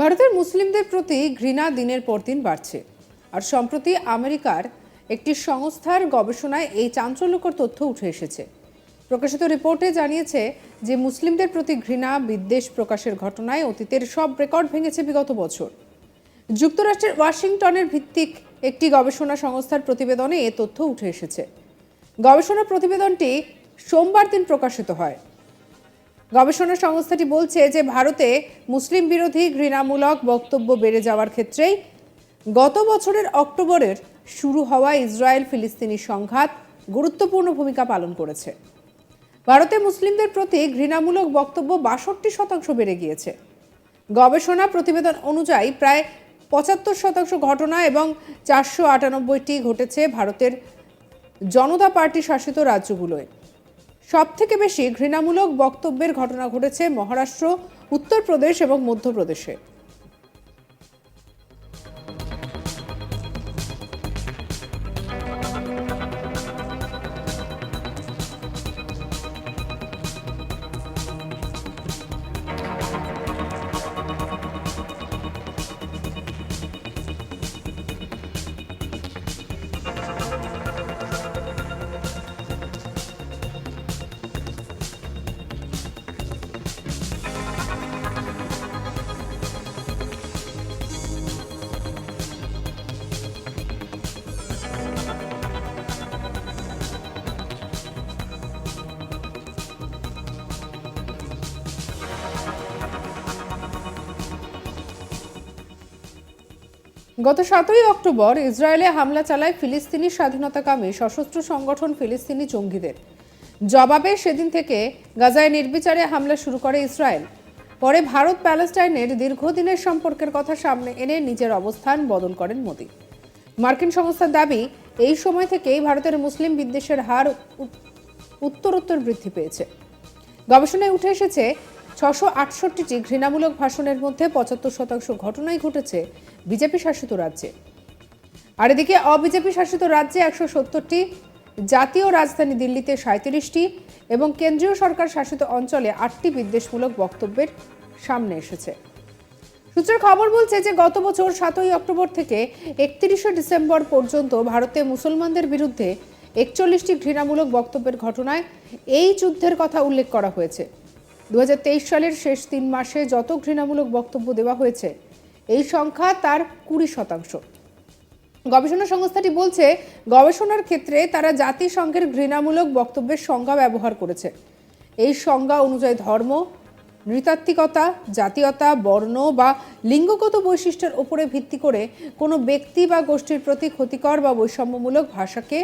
ভারতের মুসলিমদের প্রতি ঘৃণা দিনের পর দিন বাড়ছে। আর সম্প্রতি আমেরিকার একটি সংস্থার গবেষণায় এই চাঞ্চল্যকর তথ্য উঠে এসেছে। প্রকাশিত রিপোর্টে জানিয়েছে যে মুসলিমদের প্রতি ঘৃণা, বিদ্বেষ প্রকাশের ঘটনায় অতীতের সব রেকর্ড ভেঙেছে বিগত বছর। যুক্তরাষ্ট্রের ওয়াশিংটনের ভিত্তিক একটি গবেষণা সংস্থার প্রতিবেদনে এ তথ্য উঠে এসেছে। গবেষণা প্রতিবেদনটি সোমবার দিন প্রকাশিত হয়। গবেষণা সংস্থাটি বলছে যে ভারতে মুসলিম বিরোধী ঘৃণামূলক বক্তব্য বেড়ে যাওয়ার ক্ষেত্রেই গত বছরের অক্টোবরের শুরু হওয়া ইসরায়েল ফিলিস্তিনি সংঘাত গুরুত্বপূর্ণ ভূমিকা পালন করেছে। ভারতে মুসলিমদের প্রতি ঘৃণামূলক বক্তব্য বাষট্টি শতাংশ বেড়ে গিয়েছে। গবেষণা প্রতিবেদন অনুযায়ী প্রায় পঁচাত্তর শতাংশ ঘটনা এবং চারশো আটানব্বইটি ঘটেছে ভারতের জনতা পার্টি শাসিত রাজ্যগুলোয়। সব থেকে বেশি ঘৃণামূলক বক্তব্যের ঘটনা ঘটেছে মহারাষ্ট্র উত্তরপ্রদেশ এবং মধ্যপ্রদেশে। গত সাতই অক্টোবর ইসরায়েলে হামলা চালায় ফিলিস্তিনি স্বাধীনতাকামী সশস্ত্র সংগঠন ফিলিস্তিনি জঙ্গিদের। জবাবে সেদিন থেকে গাজায় নির্বিচারে হামলা শুরু করে ইসরায়েল। পরে ভারত প্যালেস্টাইনের দীর্ঘদিনের সম্পর্কের কথা সামনে এনে নিজের অবস্থান বদল করেন মোদী। মার্কিন সংস্থার দাবি, এই সময় থেকেই ভারতের মুসলিম বিদ্বেষের হার উত্তরোত্তর বৃদ্ধি পেয়েছে। গবেষণায় উঠে এসেছে ছশো আটষট্টিটি ঘৃণামূলক ভাষণের মধ্যে পঁচাত্তর শতাংশ ঘটনাই ঘটেছে বিজেপি শাসিত রাজ্যে। আর এদিকে অবিজেপি শাসিত রাজ্যে একশো সত্তরটি, জাতীয় রাজধানী দিল্লিতে সাঁত্রিশটি এবং কেন্দ্রীয় সরকার শাসিত অঞ্চলে আটটি বিদ্বেষমূলক বক্তব্যের সামনে এসেছে। সূত্রের খবর বলছে যে গত বছর সাতই অক্টোবর থেকে একত্রিশে ডিসেম্বর পর্যন্ত ভারতে মুসলমানদের বিরুদ্ধে একচল্লিশটি ঘৃণামূলক বক্তব্যের ঘটনায় এই যুদ্ধের কথা উল্লেখ করা হয়েছে। দু হাজার তেইশ সালের শেষ তিন মাসে যত ঘৃণামূলক বক্তব্য দেওয়া হয়েছে, এই সংখ্যা তার কুড়ি শতাংশ। গবেষণা সংস্থাটি বলছে, গবেষণার ক্ষেত্রে তারা জাতিসংঘের ঘৃণামূলক বক্তব্যের সংজ্ঞা ব্যবহার করেছে। এই সংজ্ঞা অনুযায়ী ধর্ম, নৃতাত্ত্বিকতা, জাতীয়তা, বর্ণ বা লিঙ্গগত বৈশিষ্ট্যের উপরে ভিত্তি করে কোনো ব্যক্তি বা গোষ্ঠীর প্রতি ক্ষতিকর বা বৈষম্যমূলক ভাষাকে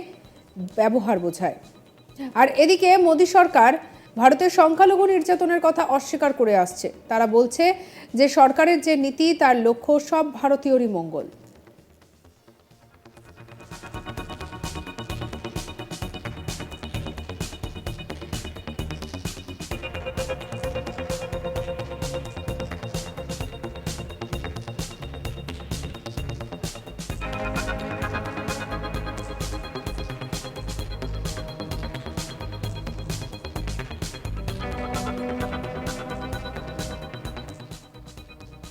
ব্যবহার বোঝায়। আর এদিকে মোদী সরকার ভারতের সংখ্যালঘু নির্যাতনের কথা অস্বীকার করে আসছে। তারা বলছে যে সরকারের যে নীতি, তার লক্ষ্য সব ভারতীয়রই মঙ্গল।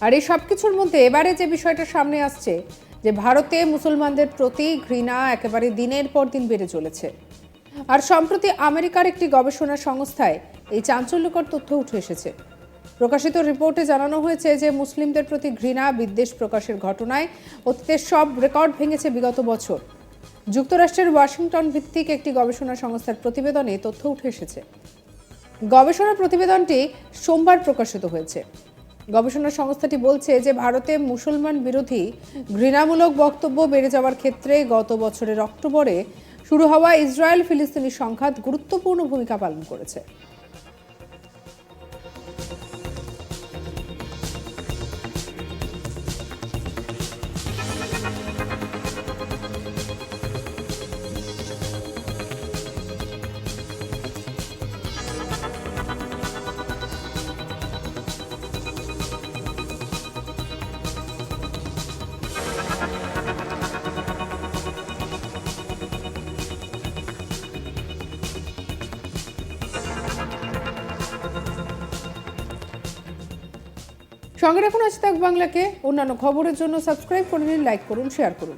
আর এই সব কিছুর মধ্যে এবারে যে বিষয়টা সামনে আসছে, যে ভারতে মুসলমানদের প্রতি ঘৃণা একেবারে দিনের পর দিন বেড়ে চলেছে। আর সম্প্রতি আমেরিকার একটি গবেষণা সংস্থায় এই চাঞ্চল্যকর তথ্য উঠে এসেছে। প্রকাশিত রিপোর্টে জানানো হয়েছে যে মুসলিমদের প্রতি ঘৃণা, বিদ্বেষ প্রকাশের ঘটনায় অতীতের সব রেকর্ড ভেঙেছে বিগত বছর। যুক্তরাষ্ট্রের ওয়াশিংটন ভিত্তিক একটি গবেষণা সংস্থার প্রতিবেদনে তথ্য উঠে এসেছে। গবেষণা প্রতিবেদনটি সোমবার প্রকাশিত হয়েছে। গবেষণা সংস্থাটি বলছে যে ভারতে মুসলমান বিরোধী ঘৃণামূলক বক্তব্য বেড়ে যাওয়ার ক্ষেত্রে গত বছরের অক্টোবরে শুরু হওয়া ইসরায়েল ফিলিস্তিনি সংঘাত গুরুত্বপূর্ণ ভূমিকা পালন করেছে। সঙ্গে রাখুন আজ তাক বাংলাকে। অন্যান্য খবরের জন্য সাবস্ক্রাইব করে নিন লাইক করুন শেয়ার করুন।